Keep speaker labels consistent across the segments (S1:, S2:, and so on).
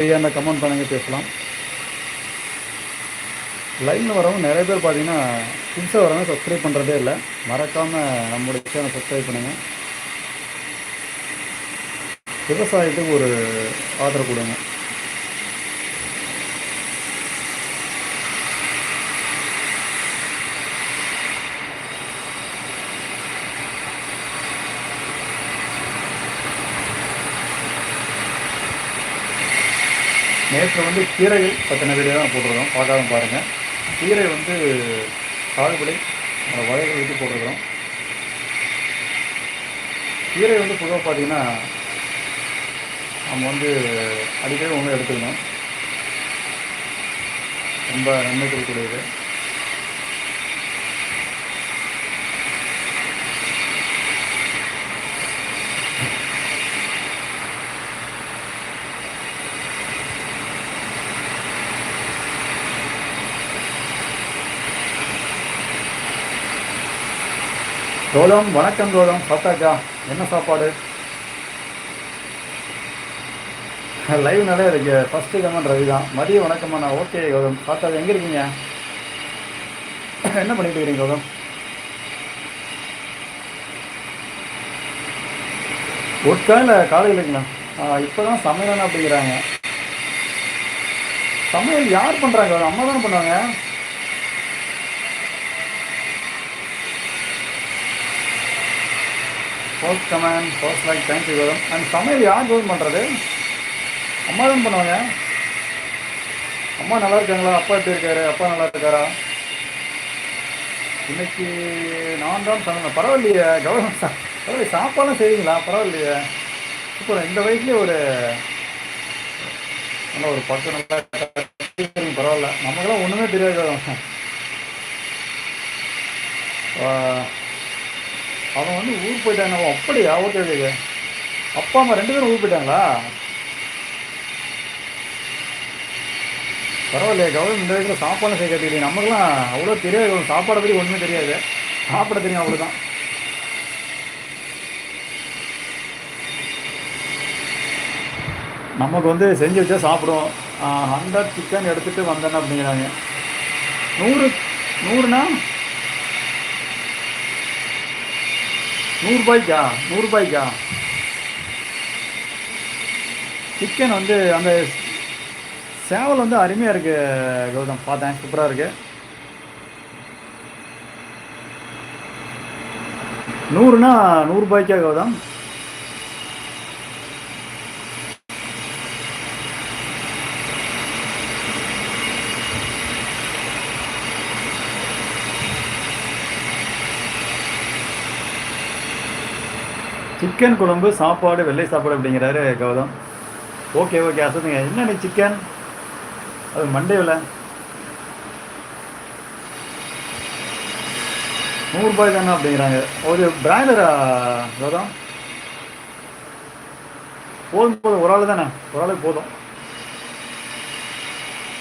S1: ஃப்ரீயாக கமெண்ட் பண்ணுங்க பேசலாம். லைனில் வரவங்க நிறைய பேர் பார்த்தீங்கன்னா புதுசாக வரவங்க சப்ஸ்கிரைப் பண்ணுறதே இல்லை. மறக்காமல் நம்மளுடைய சேனல் சப்ஸ்கிரைப் பண்ணுங்கள் விவசாயத்துக்கு ஒரு ஆதரவு கொடுங்க. நேற்று வந்து கீரை பற்றின வீடியோ தான் போட்டிருக்கோம். பார்க்காம பாருங்கள் கீரை வந்து சாகுபடி அந்த வகைகள் வச்சு போட்டிருக்கிறோம். கீரை வந்து பொதுவாக பார்த்தீங்கன்னா நம்ம வந்து அடிக்கடி ஒன்று எடுத்துக்கணும். ரொம்ப நன்மை கொடுக்கக்கூடியது. கௌதம் வணக்கம் கௌதம் பார்த்தாக்கா என்ன சாப்பாடு? லைவ் நல்லா இருக்கு. ஃபஸ்ட்டு கமெண்ட் ரவி தான். மதிய வணக்கம்மா. நான் ஓகே கௌதம். பார்த்தா எங்கே இருக்கீங்க? என்ன பண்ணிட்டு இருக்கீங்க கௌதம்? ஒர்க்கா இல்லை காலையில் இருக்குண்ணா. இப்போ தான் சமையல் அப்படிங்கிறாங்க. சமையல் யார் பண்ணுறாங்க அம்மா தானே பண்ணுவாங்க? First comment first like thank you Gautham and சமையல் யார் கௌதம் பண்ணுறது அம்மா தான் பண்ணுவாங்க. அம்மா நல்லா இருக்காங்களா? அப்பா எப்படி இருக்காரு? அப்பா நல்லா இருக்காரா? இன்னைக்கு நான் தான் சமையல். பரவாயில்லையே கௌதம் சா- பரவாயில்லையே சாப்பாடுலாம் செய்வீங்களா? பரவாயில்லையே. சூப்பர். இந்த வயசுலேயே ஒரு நல்ல ஒரு பத்து நல்லா பரவாயில்ல. நமக்கெல்லாம் ஒன்றுமே தெரியாது கௌதம் அவன் வந்து ஊர் போயிட்டாங்க அவன் அப்படியா? ஓகே ஓகே அப்பா அம்மா ரெண்டு பேரும் ஊர் போயிட்டாங்களா? பரவாயில்லையே கவர்மெண்ட் இந்த வயசில் சாப்பாடு செய்ய கற்றுக்கிட்டீங்க நமக்குலாம் அவ்வளோ தெரியாது சாப்பாடை பற்றி ஒன்றுமே தெரியாது. சாப்பிட தெரியும் அவ்வளோதான் நமக்கு வந்து செஞ்சு வச்சா சாப்பிடுவோம் ஹண்ட்ரட் சிக்கன் எடுத்துகிட்டு வந்தேன் அப்படிங்கிறாங்க. நூறு நூறுனா நூறுரூபாய்க்கா நூறுரூபாய்க்கா சிக்கன் வந்து அந்த சேவல் வந்து அருமையாக இருக்குது கௌதம். பார்த்தேன் சூப்பராக இருக்குது நூறுனா நூறுரூபாய்க்கா கௌதம்? சிக்கன் குழம்பு சாப்பாடு வெள்ளை சாப்பாடு அப்படிங்கிறாரு கௌதம். Okay okay அசத்துங்க. என்ன சிக்கன்? அது மண்டேவில் நூறுரூபாய் தானே அப்படிங்கிறாங்க. ஒரு பிராய்லரா கௌதம்? போதும் போதும். ஒரு ஆள் தானே. ஒரு ஆளுக்கு போதும்.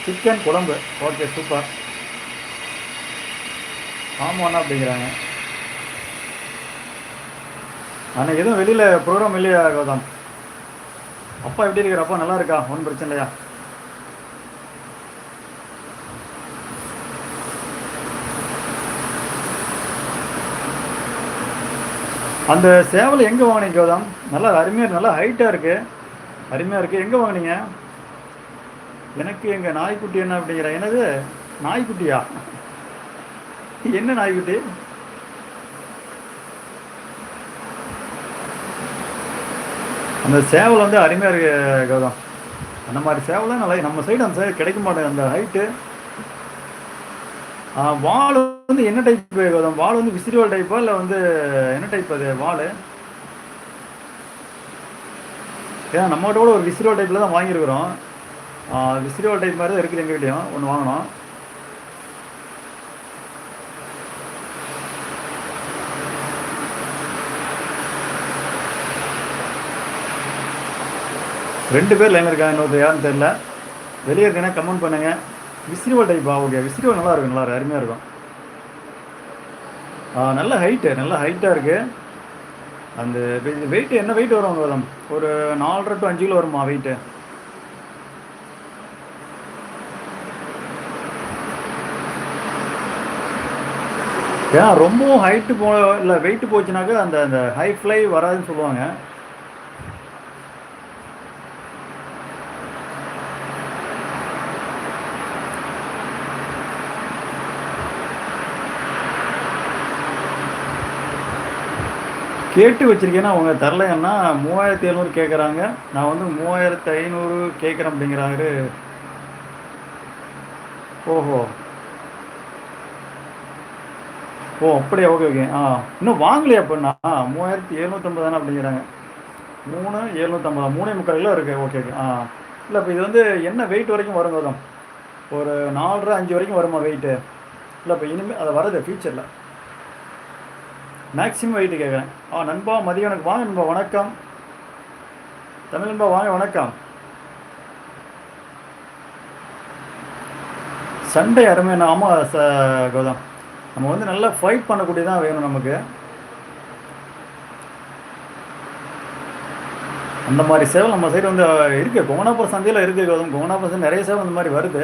S1: சிக்கன் குழம்பு. ஓகே சூப்பர் ஆமாண்ணா அப்படிங்கிறாங்க. அன்னைக்கு எதுவும் வெளியில் ப்ரோக்ராம் இல்லையா கௌதம்? அப்பா எப்படி இருக்கிற அப்பா நல்லா இருக்கா? ஒன்றும் பிரச்சனை இல்லையா? அந்த சேவலை எங்கே வாங்கினீங்க கௌதம்? நல்லா அருமையாக நல்லா ஹைட்டாக இருக்குது அருமையாக இருக்குது எங்கே வாங்குனீங்க? எனக்கு எங்கள் நாய்க்குட்டி என்ன அப்படிங்கிற என்னது? நாய்க்குட்டியா? என்ன நாய்க்குட்டி? அந்த சேவல் வந்து அருமையாக இருக்கு கௌதம். அந்த மாதிரி சேவலாம் நல்லா நம்ம சைடு அந்த சைடு கிடைக்க மாட்டேங்குது. அந்த ஹைட்டு வால் வந்து என்ன டைப் கௌதம்? வால் வந்து விசிறிவால் டைப்பா இல்லை வந்து என்ன டைப் அது வால்? ஏன்னா நம்மகிட்ட கூட ஒரு விசிறிவால் டைப்பில் தான் வாங்கியிருக்கிறோம். விசிறிவால் டைப் மாதிரி தான் இருக்குது எங்ககிட்டயும். ஒன்று வாங்கினோம் ரெண்டு பேர் லைன் இருக்காங்க இன்னொரு யாருன்னு தெரியல. வெளியே இருக்கேன்னா கமெண்ட் பண்ணுங்கள் விசிறிவா டைப்பா ஓகே விசிறிவா நல்லா இருக்கும் நல்லா அருமையாக இருக்கும். நல்ல ஹைட்டு நல்ல ஹைட்டாக இருக்குது அந்த வெயிட்டு என்ன வெயிட் வரும் கௌதம் ஒரு நாலரை டு அஞ்சு கிலோ வருமா வெயிட்டு ஏன்னா ரொம்பவும் ஹைட்டு போ இல்லை வெயிட்டு போச்சுனாக்கா அந்த அந்த ஹை ஃப்ளை வராதுன்னு சொல்லுவாங்க. கேட்டு வச்சிருக்கேன்னா அவங்க தரலைன்னா மூவாயிரத்தி எழுநூறு கேட்குறாங்க நான் வந்து மூவாயிரத்து ஐநூறு கேட்குறேன் அப்படிங்கிறாரு. ஓஹோ. ஓ அப்படியா? Okay okay. ஆ இன்னும் வாங்கலையா அப்படின்னா மூவாயிரத்தி எழுநூற்றம்பது தானே அப்படிங்கிறாங்க. மூணு எழுநூற்றம்பதா மூணே முக்கால் கிலோ இருக்குது ஓகே ஓகே. ஆ. இல்லை இப்போ இது வந்து என்ன வெயிட் வரைக்கும் வரும் வரும் ஒரு நாலரை அஞ்சு வரைக்கும் வருமா வெயிட்டு இல்லை இப்போ இனிமேல் அதை வரது ஃபியூச்சரில் மேக்ஸிமம் வெயிட்டு கேட்குறேன் ஆ நண்பா மதியம் எனக்கு வாங்க நண்பா வணக்கம். தமிழ் நண்பா வாங்க வணக்கம். சண்டை அருமையான ஆமாம் ச கௌதம். நம்ம வந்து நல்லா ஃபைட் பண்ணக்கூடியதான் வேணும் நமக்கு. அந்த மாதிரி சேவல் நம்ம சைடு வந்து இருக்குது கோவனாபுரம் சந்தையில் இருக்குது கௌதம். கோவனாபுரம் சந்தை நிறைய சேவை அந்த மாதிரி வருது.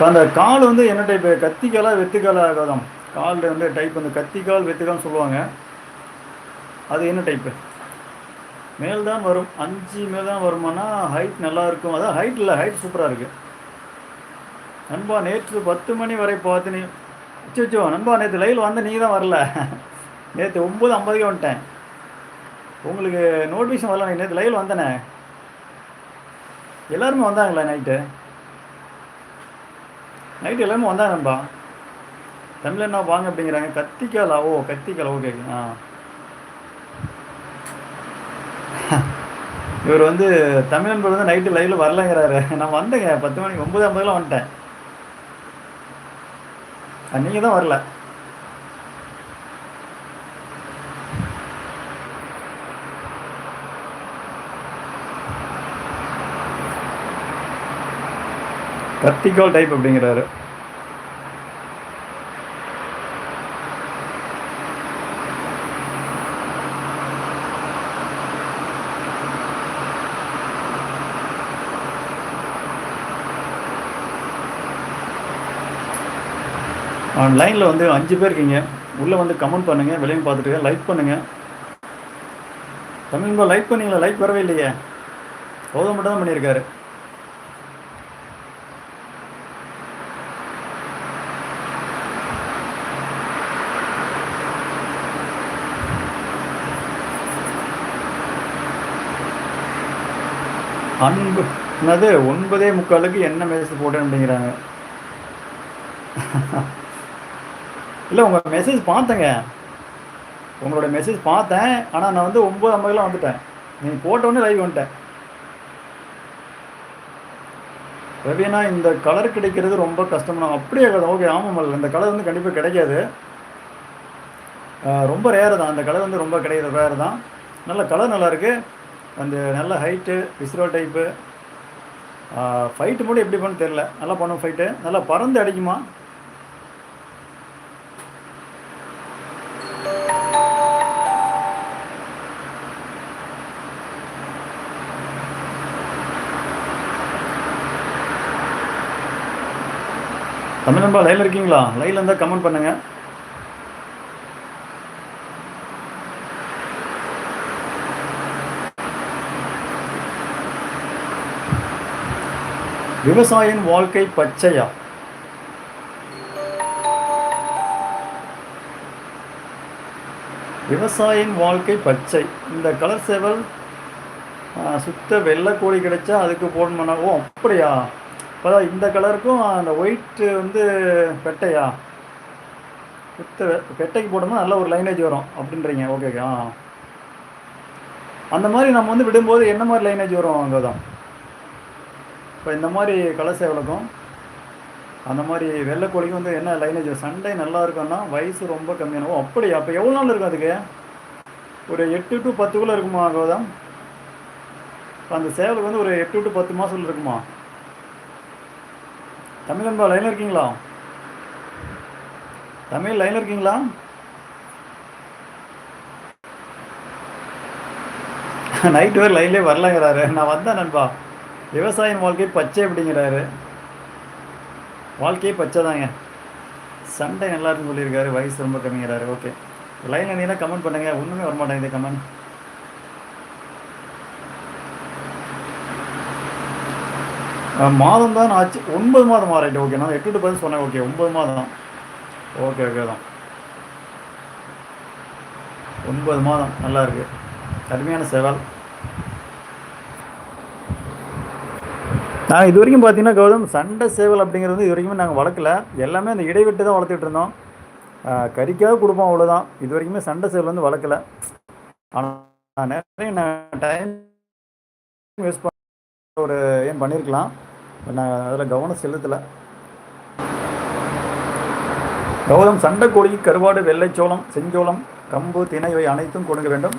S1: இப்போ அந்த கால் வந்து என்ன டைப்பு கத்திக்காலா வெத்துக்காலாக கௌதம் கால் வந்து டைப் அந்த கத்திக்கால் வெத்துக்கால்னு சொல்லுவாங்க. அது என்ன டைப்பு மேல் தான் வரும். அஞ்சு மேல் தான் வருமானா ஹைட் நல்லா இருக்கும். அதான் ஹைட் இல்லை ஹைட் சூப்பராக இருக்குது நண்பா நேற்று பத்து மணி வரை பார்த்து நீ அச்சோ நண்பா நேற்று லைவில் வந்து நீ தான் வரல. நேற்று ஒம்பது ஐம்பதுக்கே வந்துட்டேன். உங்களுக்கு நோட்டிஃபிகேஷன் வரல நேற்று லைவில் வந்தேனே எல்லாருமே வந்தாங்களா நைட்டு நைட்டு எல்லாமே வந்தாங்க நண்பா. தமிழ் என்ன வாங்க அப்படிங்கிறாங்க. கத்திக்காலா? ஓ கத்திக்காலா. ஓகே ஆ. இவர் வந்து தமிழ் நண்பர் வந்து நைட்டு லைவ்ல வரலங்கிறாரு. நான் வந்தேங்க. பத்து மணிக்கு ஒன்பது ஐம்பதுலாம் வந்துட்டேன். நீங்கள் தான் வரல. கத்திக்கால் டைப் அப்படிங்கிறாரு. லைனில் வந்து அஞ்சு பேர் இருக்கீங்க. உள்ளே வந்து கமெண்ட் பண்ணுங்கள் விலையும் பார்த்துட்டு லைக் பண்ணுங்கள் தமிழ்கோ லைக் பண்ணீங்களா? லைக் வரவே இல்லையே. போதும் மட்டும் தான் பண்ணியிருக்காரு. அன்பு. என்னது ஒன்பதே முக்காலுக்கு என்ன மெசேஜ் போட்டேன் அப்படிங்கிறாங்க. இல்லை உங்கள் மெசேஜ் பார்த்தேங்க. உங்களோட மெசேஜ் பார்த்தேன். ஆனால் நான் வந்து ஒம்பது ஐம்பதுலாம் வந்துட்டேன். நீங்கள் போட்டோன்னே லைவ் வந்துட்டேன். ரவினா இந்த கலர் கிடைக்கிறது ரொம்ப கஷ்டம்னா அப்படியே ஓகே ஆமாம் இந்த கலர் வந்து கண்டிப்பாக கிடைக்காது. ரொம்ப ரேரு தான். அந்த கலர் வந்து ரொம்ப கிடையாது. ரேர் தான். நல்ல கலர் நல்லாயிருக்கு அந்த நல்ல ஹைட்டு விஸ்ரோ டைப்பு ஃபைட்டு மட்டும் எப்படி பண்ணு தெரில நல்லா பண்ணும் ஃபைட்டு நல்லா பறந்து அடிக்குமா? தமிழ் நண்பா லைனில் இருக்கீங்களா? லைனில் இருந்தால் கமெண்ட் பண்ணுங்கள் விவசாயின் வாழ்க்கை பச்சையா? விவசாயின் வாழ்க்கை பச்சை. இந்த கலர் சேவல் சுத்த வெள்ளை கோழி கிடைச்சா அதுக்கு போடணும்னா ஓ அப்படியா? இப்போ இந்த கலருக்கும் அந்த ஒயிட்டு வந்து பெட்டையா? சுத்த பெட்டைக்கு போட்டோம்னா நல்ல ஒரு லைனேஜ் வரும் அப்படின்றீங்க. ஓகே அந்த மாதிரி நம்ம வந்து விடும்போது என்ன மாதிரி லைனேஜ் வரும் அங்கே தான் இப்போ இந்த மாதிரி கலர் சேவலுக்கும் அந்த மாதிரி வெள்ளைக்கோழிக்கு வந்து என்ன லைனேஜ் சண்டை நல்லா இருக்கும்னா வயசு ரொம்ப கம்மியானவோ அப்படி அப்போ எவ்வளோ நாள் இருக்கும் அதுக்கு? ஒரு எட்டு டு பத்துக்குள்ளே இருக்குமா கௌதம்? இப்போ அந்த சேவலுக்கு வந்து ஒரு எட்டு டு பத்து மாதம் இருக்குமா? தமிழ் அன்பா லைனில் இருக்கீங்களா? தமிழ் லைனில் இருக்கீங்களா? நைட்டு வேறு லைன்லேயே வரலங்கிறாரு. நான் வந்தேன் நண்பா. விவசாயின் வாழ்க்கை பச்சை அப்படிங்கிறாரு. வாழ்க்கையே பச்சை தாங்க சண்டை எல்லாருக்கும் சொல்லியிருக்காரு வயசு ரொம்ப கம்மிங்கிறாரு. ஓகே. லைன் நீலாம் கமெண்ட் பண்ணுங்கள் ஒன்றுமே வரமாட்டேங்குது இந்த கமெண்ட் மாதம் தான் ஆச்சு. ஒன்பது மாதம் ஆறாயிட்டு ஓகே. நான் எட்டு டு பதில் சொன்னேன். ஓகே ஒன்பது மாதம். ஓகே ஓகே தான். ஒன்பது மாதம். நல்லா இருக்கு. கடுமையான சேவல். நான் இது வரைக்கும் பார்த்தீங்கன்னா கௌதம் சண்டை சேவல் அப்படிங்கிறது வந்து இது வரைக்குமே நாங்கள் வளர்க்கல. எல்லாமே அந்த இடைவெட்டு தான் வளர்த்துட்டு இருந்தோம். கறிக்காக கொடுப்போம் அவ்வளோதான் இது வரைக்குமே சண்டை சேவல் வந்து வளர்க்கல. ஆனால் நிறைய நான் டைம் வேஸ்ட் பண்ண ஒரு ஏன் பண்ணியிருக்கலாம் நான் அதில் கவனம் செலுத்தலை. கௌதம் சண்டை கோழி கருவாடு வெள்ளைச்சோளம் செஞ்சோளம் கம்பு திணை இவை அனைத்தும் கொடுக்க வேண்டும்.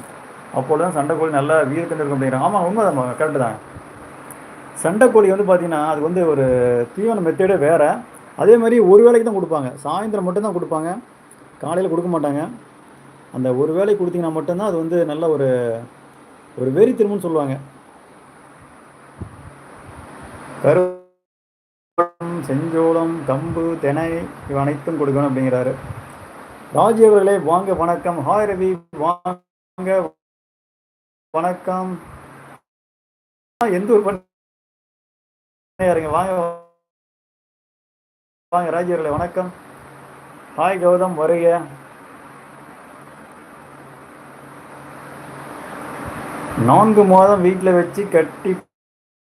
S1: அப்பொழுது தான் சண்டை கோழி நல்லா வீரத்தில் இருக்கும் அப்படிங்கிறாங்க ஆமாம் உண்மைதான் கரெக்டு தான். சண்டை கோழி வந்து பார்த்தீங்கன்னா அது வந்து ஒரு தீவன மெத்தேடே வேறு. அதே மாதிரி ஒரு வேளைக்கு தான் கொடுப்பாங்க. சாயந்தரம் மட்டும்தான் கொடுப்பாங்க. காலையில் கொடுக்க மாட்டாங்க. அந்த ஒரு வேலை கொடுத்தீங்கன்னா மட்டும்தான் அது வந்து நல்ல ஒரு ஒரு வெறி திரும்புன்னு சொல்லுவாங்க. கருவம் செஞ்சோளம் கம்பு தினை இவை அனைத்தும் கொடுக்கணும் அப்படிங்கிறாரு. ராஜி அவர்களே வாங்க வணக்கம். ஹாய் ரவி வாங்க வணக்கம். எந்த எந்த ஊர் இறங்க வாங்க. வாங்க ராஜி வணக்கம். ஹாய் கௌதம் வருக. நான்கு மாதம் வீட்டில் வச்சு கட்டி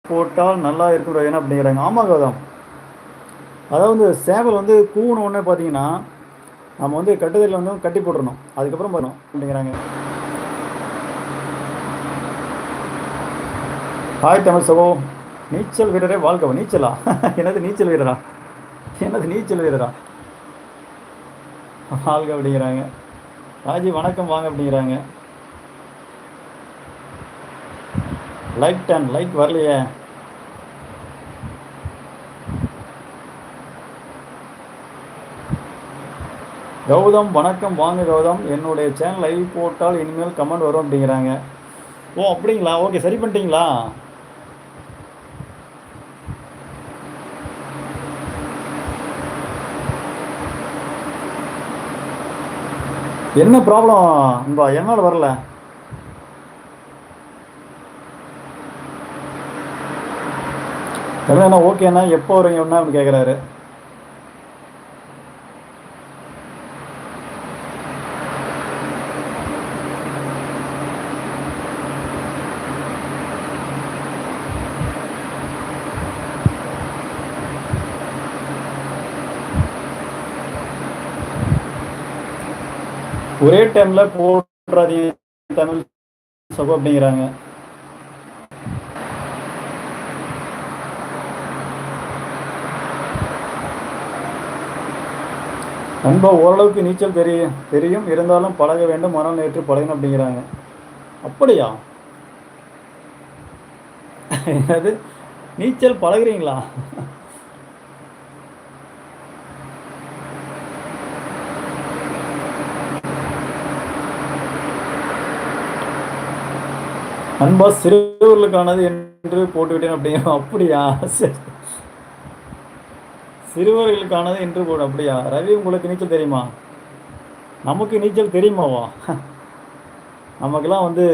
S1: போட்டால் நல்லா இருக்கும் என்ன அப்படிங்கிறாங்க ஆமாம் கௌதம். அதாவது சேவல் வந்து கூணு ஒன்று பார்த்தீங்கன்னா நம்ம வந்து கட்டுதலில் வந்து கட்டி போட்டுருணும் அதுக்கப்புறம் பண்ணணும் அப்படிங்கிறாங்க ஹாய் தமிழ் சகோ. நீச்சல் வீரரே வாழ்க்கை நீச்சலா? எனது நீச்சல் வீரரா? என்னது நீச்சல் வீரரா? வாழ்க அப்படிங்கிறாங்க. ராஜி வணக்கம் வாங்க அப்படிங்கிறாங்க. லைக் டன் லைக் வரலையே. கௌதம் வணக்கம் வாங்க கௌதம். என்னுடைய சேனல் லைவ் போட்டால் இனிமேல் கமெண்ட் வரும் அப்படிங்கிறாங்க. ஓ அப்படிங்களா? ஓகே சரி பண்ணிட்டீங்களா? என்ன ப்ராப்ளம் அன்பா என்னால் வரல? என்ன ஓகேண்ணா எப்போ வரீங்க அப்படின்னு கேட்குறாரு ஒரே டைம்ல போடுறாதீங்க தமிழ் சகோ அப்படிங்கிறாங்க. நண்பா ஓரளவுக்கு நீச்சல் தெரியும் தெரியும். இருந்தாலும் பழக வேண்டும். மனம் நேற்று பழகணும் அப்படிங்கிறாங்க. அப்படியா? அது நீச்சல் பழகுறீங்களா? அன்பா சிறுவர்களுக்கானது என்று போட்டுவிட்டேன் அப்படியா? அப்படியா? சரி. சிறுவர்களுக்கானது என்று போடு அப்படியா? ரவி உங்களுக்கு நீச்சல் தெரியுமா? நமக்கு நீச்சல் தெரியுமாவா? நமக்கெல்லாம் வந்து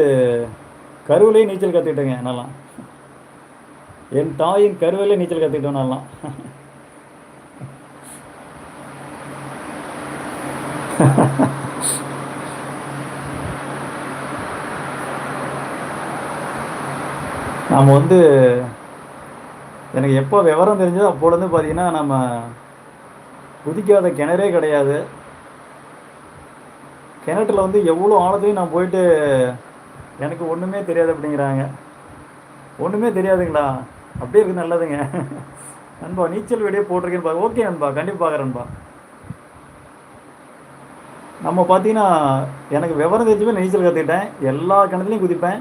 S1: கருவிலே நீச்சல் கற்றுக்கிட்டேங்க என்னெல்லாம் என் தாயின் கருவிலே நீச்சல் கற்றுக்கிட்டோம் நல்லா நம்ம வந்து எனக்கு எப்போ விவரம் தெரிஞ்சதோ அப்போலேருந்து பார்த்தீங்கன்னா நம்ம குதிக்காத கிணறே கிடையாது. கிணற்றில் வந்து எவ்வளோ ஆழத்துலையும் நான் போயிட்டு எனக்கு ஒன்றுமே தெரியாது அப்படிங்கிறாங்க. ஒன்றுமே தெரியாதுங்களா? அப்படியே இருக்குது நல்லதுங்க. நண்பா நீச்சல் வீடியோ போட்டிருக்கேன்னு பாரு. ஓகே நண்பா கண்டிப்பாக பார்க்குறேன்பா நம்ம பார்த்தீங்கன்னா எனக்கு விவரம் தெரிஞ்சுமே நீச்சல் கற்றுக்கிட்டேன் எல்லா கிணத்துலையும் குதிப்பேன்.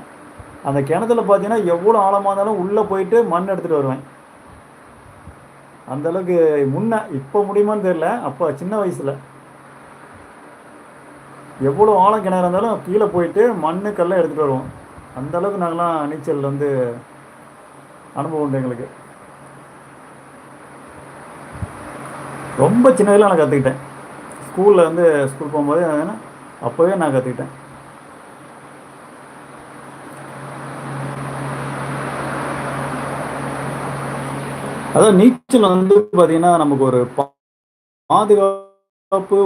S1: அந்த கிணத்துல பார்த்தீங்கன்னா எவ்வளோ ஆழமாக இருந்தாலும் உள்ளே போயிட்டு மண் எடுத்துகிட்டு வருவேன். அந்தளவுக்கு முன்னே முன்ன இப்போ முடியுமான்னு தெரில அப்போ சின்ன வயசில். எவ்வளோ ஆழம் கிணறு இருந்தாலும் கீழே போயிட்டு மண் கல்லை எடுத்துகிட்டு வருவோம். அந்தளவுக்கு நாங்களாம் நீச்சல் வந்து அனுபவம் உண்டு எங்களுக்கு. ரொம்ப சின்ன வயதில் நான் கற்றுக்கிட்டேன் ஸ்கூலில் வந்து ஸ்கூல் போகும்போது அப்போவே நான் கற்றுக்கிட்டேன் அதான் நீச்சல் வந்து பார்த்தீங்கன்னா நமக்கு ஒரு பாதுகாப்பு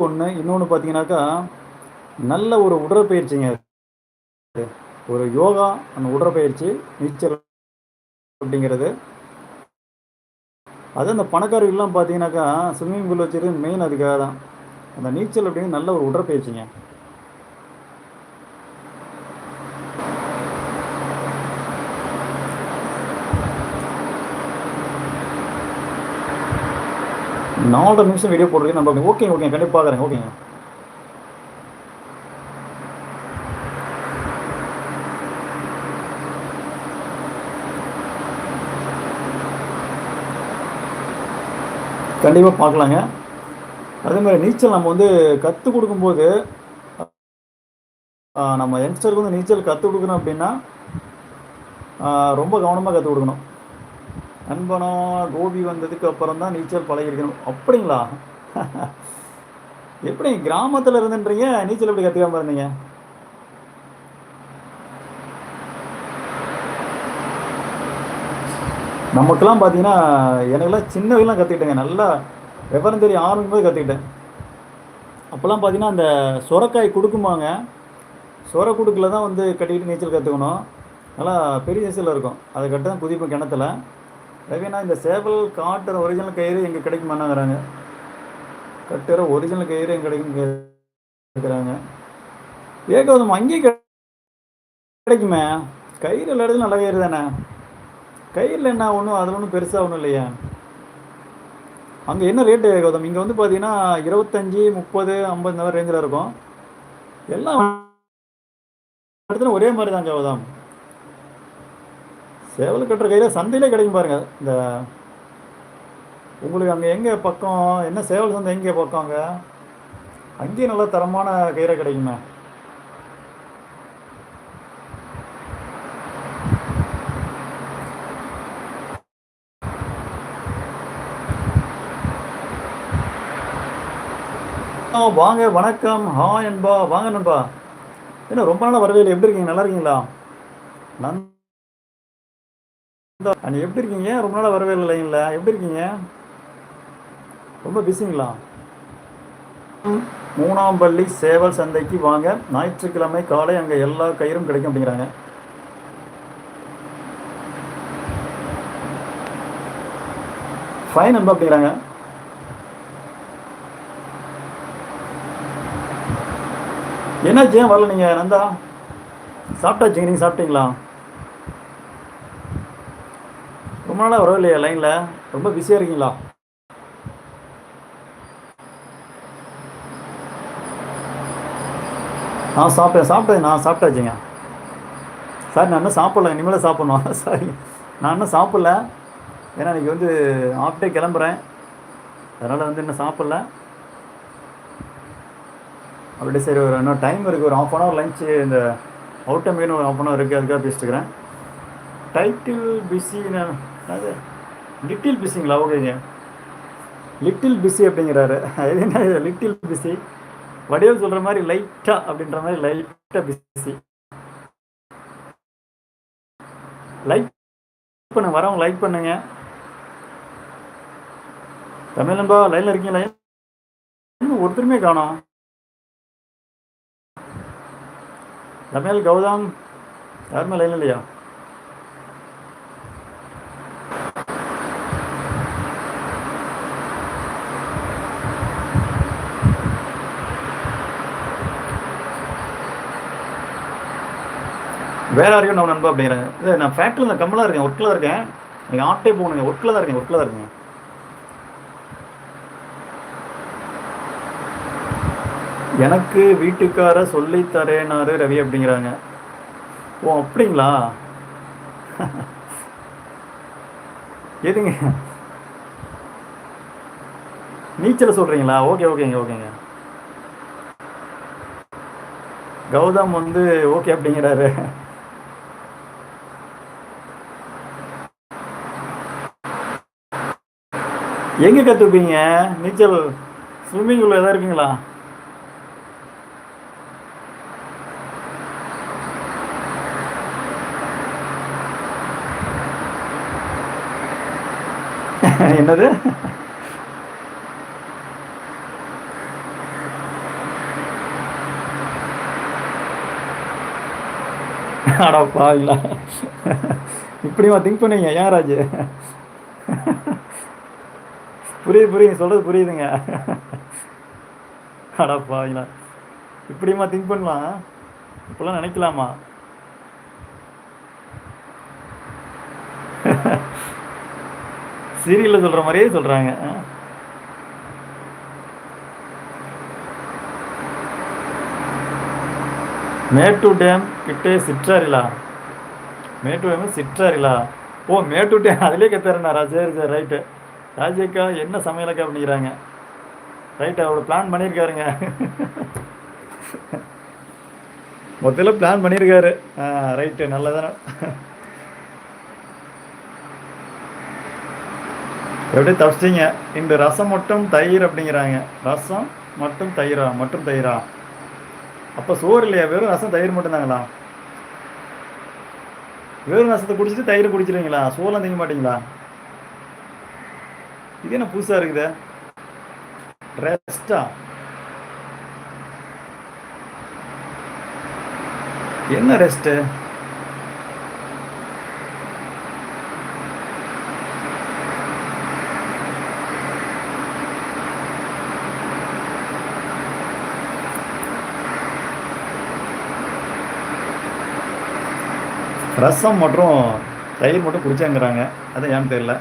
S1: ஒன்று இன்னொன்று பார்த்தீங்கன்னாக்கா நல்ல ஒரு உடற்பயிற்சிங்க ஒரு யோகா அந்த உடற்பயிற்சி நீச்சல் அப்படிங்கிறது. அது அந்த பணக்காரர்கள்லாம் பார்த்தீங்கன்னாக்கா ஸ்விம்மிங் பூல் வச்சுருக்கு மெயின் அதுக்காக தான் அந்த நீச்சல் அப்படிங்கிறது நல்ல ஒரு உடற்பயிற்சிங்க. நாலரை நிமிஷம் வீடியோ போடுறது நம்ம ஓகே ஓகே கண்டிப்பாக பார்க்குறேன் ஓகேங்க கண்டிப்பாக பார்க்கலாங்க அதே மாதிரி நீச்சல் நம்ம வந்து கற்றுக் கொடுக்கும்போது நம்ம யங்ஸ்டருக்கு வந்து நீச்சல் கற்றுக் கொடுக்கணும் அப்படின்னா ரொம்ப கவனமாக கற்றுக் கொடுக்கணும். நண்பனா கோபி வந்ததுக்கு அப்புறம் தான் நீச்சல் பழகிருக்கணும் அப்படிங்களா? எப்படி கிராமத்தில் இருந்துன்றீங்க? நீச்சல் எப்படி கற்றுக்காம இருந்தீங்க? நமக்கெல்லாம் பார்த்தீங்கன்னா எனக்கெல்லாம் சின்ன வயலாம் கற்றுக்கிட்டேங்க நல்லா விவரம் தெரிய ஆரம்பிக்கும் போது கற்றுக்கிட்டேன் அப்போல்லாம் பார்த்தீங்கன்னா அந்த சுரக்காய் கொடுக்குமாங்க சுர குடுக்கில் தான் வந்து கட்டிக்கிட்டு நீச்சல் கற்றுக்கணும் நல்லா பெரிய நீச்சல் இருக்கும். அதை கட்ட தான் குதிப்பேன் கிணத்துல. ரவினா இந்த சேவல் காட்டுற ஒரிஜினல் கயிறு எங்கே கிடைக்குமான்னாங்கிறாங்க. கட்டுற ஒரிஜினல் கயிறு எங்கே கிடைக்கும் கேட்குறாங்க ஏகவதம் அங்கேயும் கிடைக்குமே. கயிறு எல்லா இடத்துல நல்ல கயிறு தானே? கயிறில் என்ன ஒன்றும் அதில் ஒன்றும் பெருசாக ஒன்றும் இல்லையா. அங்கே என்ன ரேட்டு கௌதம் இங்கே வந்து பார்த்தீங்கன்னா இருபத்தஞ்சி முப்பது ஐம்பது இந்த மாதிரி ரேஞ்சில் இருக்கும். எல்லாம் இடத்துல ஒரே மாதிரி தான் கௌதம் சேவல் கட்டுற கையில் சந்தையிலே கிடைக்கும் பாருங்கள் இந்த உங்களுக்கு அங்கே எங்கே பக்கம் என்ன சேவல் சந்தை எங்கே பக்கம் அங்கே? அங்கேயும் நல்ல தரமான கயிறை கிடைக்குமே. வாங்க வணக்கம். ஹா என்பா வாங்க நண்பா. என்ன ரொம்ப நாளாக வரவே எப்படி இருக்கீங்க? நல்லா இருக்கீங்களா? நன் நீ எப்படி இருக்கீங்க? ரொம்ப நாளாக வரவே இல்லைங்களா எப்படி இருக்கீங்க? ரொம்ப பிஸிங்களா மூணாம் பள்ளி சேவல் சந்தைக்கு வாங்க. ஞாயிற்றுக்கிழமை காலை அங்கே எல்லா கயிறும் கிடைக்கும் அப்படிங்கிறாங்க. ஃபைன் அன்பா அப்படிங்கிறாங்க. என்னாச்சு? ஏன் வரல நீங்கள் நந்தா சாப்பிட்டாச்சுங்க நீங்கள் சாப்பிட்டீங்களா? ரொம்ப நாளாக வரவே இல்லையா லைனில் ரொம்ப பிஸியாக இருக்கீங்களா? நான் சாப்பிட்டேன் சாப்பிட்டேன் நான் சாப்பிட்டாச்சுங்க. சார் நான் இன்னும் சாப்பிட்ல இனிமேல் சாப்பிட்ணும். சாரி நான் இன்னும் சாப்பிட்ல. ஏன்னா இன்றைக்கி வந்து ஆஃப்டே கிளம்புறேன். அதனால் வந்து இன்னும் சாப்பிட்ல. அப்படியே சரி ஒரு இன்னும் டைம் இருக்குது ஒரு ஆஃப் அன் ஹவர் லஞ்சு இந்த அவுட் டைம் ஒரு ஆஃப் அன் ஹவர் இருக்குது அதுக்காக பேசிட்டுக்கிறேன் டைட்டில் பிஸி அது. லிட்டில் பிஸிங்களா ஓகேங்க லிட்டில் பிஸி அப்படிங்கிறாரு. அது என்ன லிட்டில் பிஸி வடிவல் சொல்கிற மாதிரி லைட்டாக அப்படின்ற மாதிரி லைட்டாக பிஸி லைக் பண்ண வரவங்க லைக் பண்ணுங்க. தமிழ் நண்பா லைனில் இருக்கீங்களா ஒருத்தருமே காணும். தமிழ் கௌதம் யாருமே லைன் இல்லையா? வேற யாரையும் நான் நண்பா அப்படிங்கிறேன். இல்லை நான் ஃபேக்ட்ரியில் இந்த கம்மலாக இருக்கேன் ஒர்க்கில் இருக்கேன். நீங்கள் ஆட்டே போகணுங்க ஒர்க்கில் தான் இருக்கேன் ஒர்க்கில் தான் இருக்கேன். எனக்கு வீட்டுக்கார சொல்லி தரேனாரு ரவி அப்படிங்கிறாங்க. ஓ அப்படிங்களா? எதுங்க? நீச்சலை சொல்கிறீங்களா ஓகே ஓகேங்க ஓகேங்க. கௌதம் வந்து ஓகே அப்படிங்கிறாரு. எங்கே கற்றுப்பீங்க நீச்சல் ஸ்விம்மிங் பூல் எதாவது இருக்குங்களா? என்னது? அடா பாவிங்களா இப்படிமா திங்க் பண்ணீங்க ஏன் ராஜு? புரியுது புரியுது. சொல்கிறது புரியுதுங்க. அடா பாவிங்களா இப்படிமா திங்க் பண்ணலாம். இப்படிலாம் நினைக்கலாமா? சீரியலில் சொல்கிற மாதிரியே சொல்கிறாங்க மேட்டூர் டேம் கிட்டே சிற்றாரிலா? மேட்டூர் டேம் சிற்றாரிலா? ஓ மேட்டூர் டேம் அதிலே கத்துறேண்ணா சரி சரி ரைட்டு ராஜேக்கா என்ன சமையலக்கா பண்ணிக்கிறாங்க? ரைட் அவ்வளோ பிளான் பண்ணியிருக்காருங்க முதல்ல பிளான் பண்ணியிருக்காரு ஆ ரைட்டு நல்லதானே. எப்படி தப்பிச்சிங்க இந்த ரசம் மட்டும் தயிர் அப்படிங்கிறாங்க. ரசம் மட்டும் தயிரா? மட்டும் தயிரா? அப்போ சோறு இல்லையா? வெறும் ரசம் தயிர் மட்டும்தாங்களா? வெறும் ரசத்தை குடிச்சிட்டு தயிர் குடிச்சிருவீங்களா சோளம் திங்க மாட்டீங்களா? இது என்ன புதுசாக இருக்குது? ரெஸ்டா என்ன ரெஸ்ட்டு ரசம் மற்றும் தயிர் மட்டும் குடிச்சாங்கிறாங்க. அது ஏன்னு தெரியல.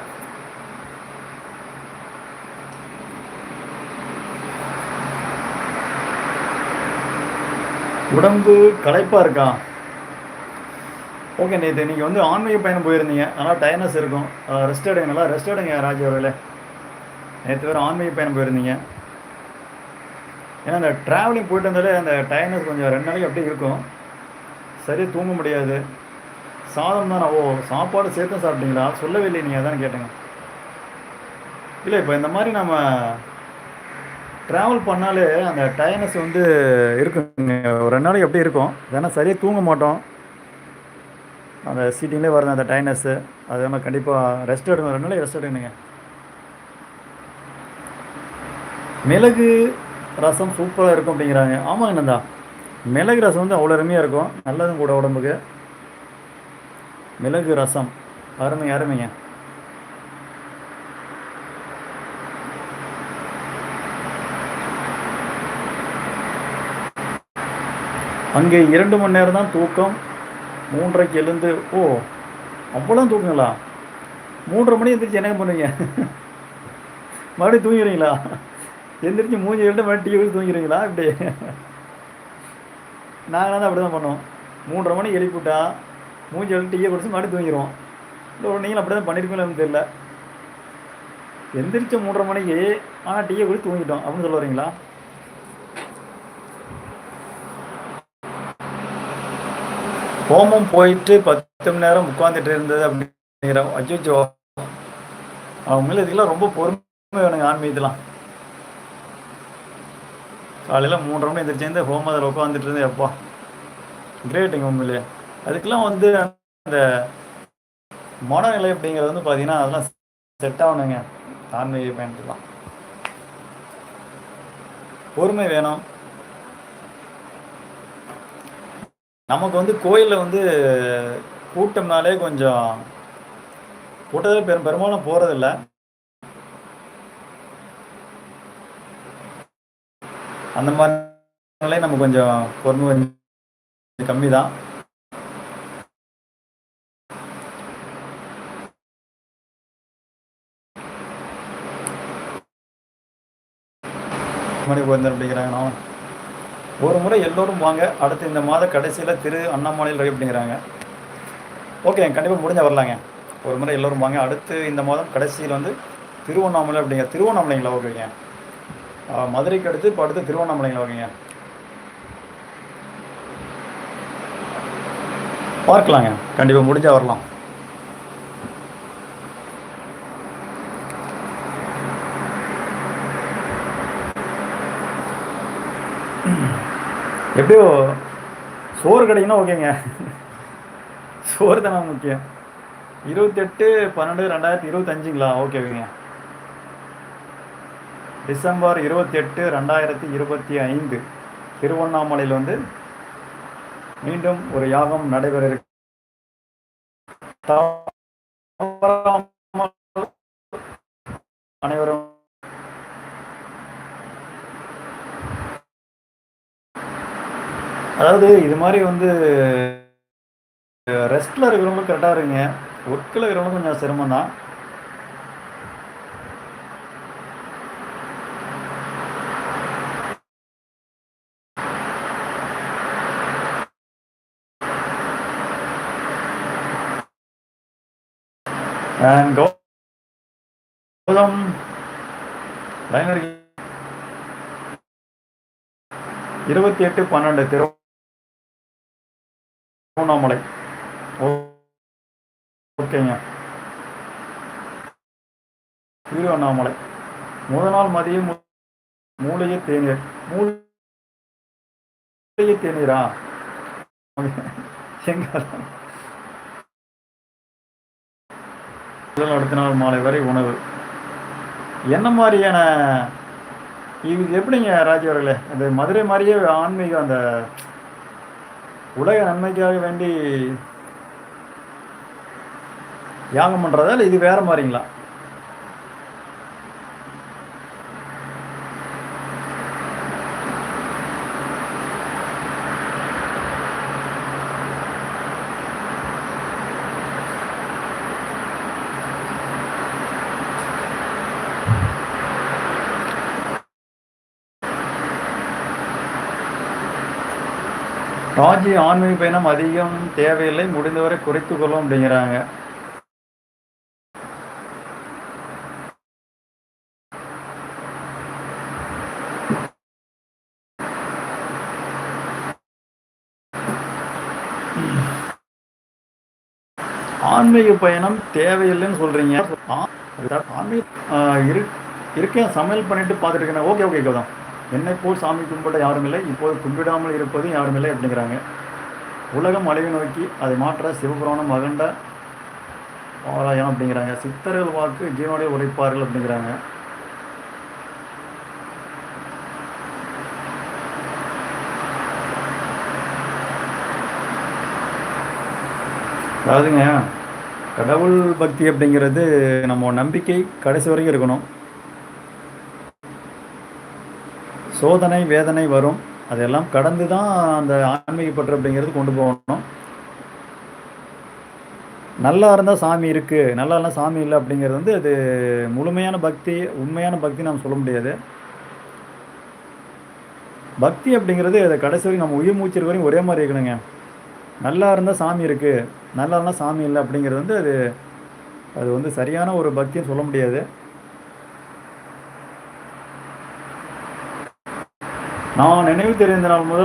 S1: உடம்பு களைப்பாக இருக்கா? ஓகே நேற்று நீங்கள் வந்து ஆன்மீக பயணம் போயிருந்தீங்க. ஆனால் டயர்னஸ் இருக்கும். ரெஸ்ட் எடுங்க நல்லா ரெஸ்ட் எடுங்க ராஜ் அவர்களே. நேற்று வேறு ஆன்மீக பயணம் போயிருந்தீங்க. ஏன்னா அந்த ட்ராவலிங் போயிட்டு வந்தாலே அந்த டயர்னஸ் கொஞ்சம் ரெண்டு நாளைக்கு அப்படியே இருக்கும். சரியாக தூங்க முடியாது. சாதம் தானே? ஓ சாப்பாடு சேர்த்து சாப்பிட்டீங்களா? சொல்லவே இல்லை நீங்கள் அதான் கேட்டேங்க. இல்லை இப்போ இந்த மாதிரி நம்ம ட்ராவல் பண்ணாலே அந்த டயர்னஸ் வந்து இருக்குங்க. ஒரு ரெண்டு நாளைக்கு எப்படி இருக்கும். ஏன்னா சரியாக தூங்க மாட்டோம். அந்த சீட்டிங்லேயே வருது அந்த டயர்னஸ்ஸு அது நம்ம கண்டிப்பாக ரெஸ்ட் எடுங்க ரெண்டு நாளைக்கு ரெஸ்ட் எடுங்க மிளகு ரசம் சூப்பராக இருக்கும் அப்படிங்கிறாங்க. ஆமாங்க நந்தா. மிளகு ரசம் வந்து அவ்வளோ அருமையாக இருக்கும். நல்லதும் கூட உடம்புக்கு. மிளகு ரசம். அருமை அருமைங்க. அங்கே இரண்டு மணி நேரம் தான் தூக்கம். மூன்றரைக்கு எழுந்து ஓ அவ்வளோ தூக்குங்களா? மூன்றரை மணி எந்திரிச்சு என்ன பண்ணுவீங்க? மறுபடியும் தூங்குறீங்களா எந்திரிச்சு மூஞ்சி எழுந்து மறுபடியும் டீ தூங்குறீங்களா இப்படி. நாங்களாம் தான் அப்படி தான் பண்ணுவோம். மூன்றரை மணி எழுப்பிவிட்டா மூஞ்சி எழுந்து டீயை குடிச்சு மறுபடியும் தூங்கிடுவோம். இல்லை ஒரு நீங்களும் அப்படி தான் பண்ணியிருக்கீங்களா தெரியல. எந்திரிச்ச மூன்றரை மணிக்கு ஆனால் டீயை குடிச்சு தூங்கிட்டோம் அப்படின்னு சொல்ல வரீங்களா? ஹோமம் போயிட்டு பத்து மணி நேரம் உட்காந்துட்டு இருந்தது அப்படிங்கிற அஜோஜோ. அவங்க இதுக்கெல்லாம் ரொம்ப பொறுமை வேணுங்க ஆன்மீகத்தெலாம். காலையில் மூன்றரை மணி எந்திரிச்சேருந்து ஹோமம் அதில் உட்காந்துட்டு இருந்தேன் எப்பா. கிரேட்டுங்க உண்மையிலே. அதுக்கெல்லாம் வந்து அந்த மனநிலை அப்படிங்கிறது வந்து பார்த்தீங்கன்னா அதெல்லாம் செட் ஆகணுங்க. ஆன்மீக பயணத்துலாம் பொறுமை வேணும். நமக்கு வந்து கோயிலில் வந்து கூட்டம்னாலே கொஞ்சம் கூட்டத்தில் பெரும் பெரும்பாலும் போகிறதில்ல அந்த மாதிரி நம்ம கொஞ்சம் பொறுமை கொஞ்சம் கம்மி தான் மணி போயிருந்தேன் அப்படிங்கிறாங்கண்ணா ஒரு முறை எல்லோரும் வாங்க. அடுத்து இந்த மாத கடைசியில் திரு அண்ணாமலையில் ரவி அப்படிங்கிறாங்க. ஓகே கண்டிப்பாக முடிஞ்ச வரலாங்க. ஒரு முறை எல்லோரும் வாங்க. அடுத்து இந்த மாதம் கடைசியில் வந்து திருவண்ணாமலை அப்படிங்க திருவண்ணாமலைங்களா ஓகேங்க. மதுரைக்கு அடுத்து இப்போ அடுத்து திருவண்ணாமலைங்களா ஓகேங்க. பார்க்கலாங்க. கண்டிப்பாக முடிஞ்சால் வரலாம். எப்படியோ சோறு கிடைக்குன்னா ஓகேங்க. சோறு தானே முக்கியம். இருபத்தெட்டு பன்னெண்டு ரெண்டாயிரத்தி இருபத்தஞ்சுங்களா? ஓகே ஓகேங்க. டிசம்பர் இருபத்தெட்டு ரெண்டாயிரத்தி இருபத்தி ஐந்து. திருவண்ணாமலையில் வந்து மீண்டும் ஒரு யாகம் நடைபெற இருக்கு. அனைவரும் அதாவது இது மாதிரி வந்து ரெஸ்ட்டில் இருக்கிறவங்க கரெக்டாக இருங்க. ஒர்க்கில் இருக்கிறவங்க கொஞ்சம் சிரமம் தான். அண்ட் கௌதம் இருபத்தி எட்டு பன்னெண்டு திருவண்ணாமலை ஓகேங்க. திருவண்ணாமலை முதல் நாள் மதியம் மூலிகை தேநீர் மூலிகை தேநீரா? எங்க முதல் அடுத்த நாள் மாலை வரை உணவு. என்ன மாதிரியான இது எப்படிங்க ராஜி அவர்களே? இந்த மதுரை மாதிரியே ஆன்மீகம் அந்த உலக நன்மைக்காக வேண்டி யாகம் பண்ணுறதா இல்லை இது வேறு மாதிரிங்களா? ராஜி ஆன்மீக பயணம் அதிகம் தேவையில்லை முடிந்தவரை குறைத்து கொள்ளும் அப்படிங்கிறாங்க. ஆன்மீக பயணம் தேவையில்லைன்னு சொல்றீங்க. ஆன்மீக இரு இருக்கேன் சமையல் பண்ணிட்டு பார்த்துட்டு இருக்கேன். ஓகே ஓகே கௌதம் என்னை போல் சாமி கும்பிட யாரும் இல்லை இப்போது கும்பிடாமல் இருப்பதும் யாரும் இல்லை அப்படிங்கிறாங்க. உலகம் அழிவு நோக்கி அதை மாற்ற சிவபுராணம் அகண்ட பாராயணம் அப்படிங்கிறாங்க. சித்தர்கள் வாக்கு ஜீவனுடைய உழைப்பார்கள் அப்படிங்கிறாங்க. அதாவதுங்க கடவுள் பக்தி அப்படிங்கிறது நம்ம நம்பிக்கை கடைசி வரைக்கும் இருக்கணும். சோதனை வேதனை வரும். அதெல்லாம் கடந்து தான் அந்த ஆன்மீக பற்று அப்படிங்கிறது கொண்டு போகணும். நல்லா இருந்தால் சாமி இருக்குது நல்லா இருந்தால் சாமி இல்லை அப்படிங்கிறது வந்து அது முழுமையான பக்தி உண்மையான பக்தி நாம் சொல்ல முடியாது. பக்தி அப்படிங்கிறது அதை கடைசி வரைக்கும் நம்ம உயிர் மூச்சு வரைக்கும் ஒரே மாதிரி இருக்கணுங்க. நல்லா இருந்தால் சாமி இருக்குது நல்லா இருந்தால் சாமி இல்லை அப்படிங்கிறது வந்து அது அது வந்து சரியான ஒரு பக்தின்னு சொல்ல முடியாது. நான் நினைவு தெரிந்த நாள் முதல்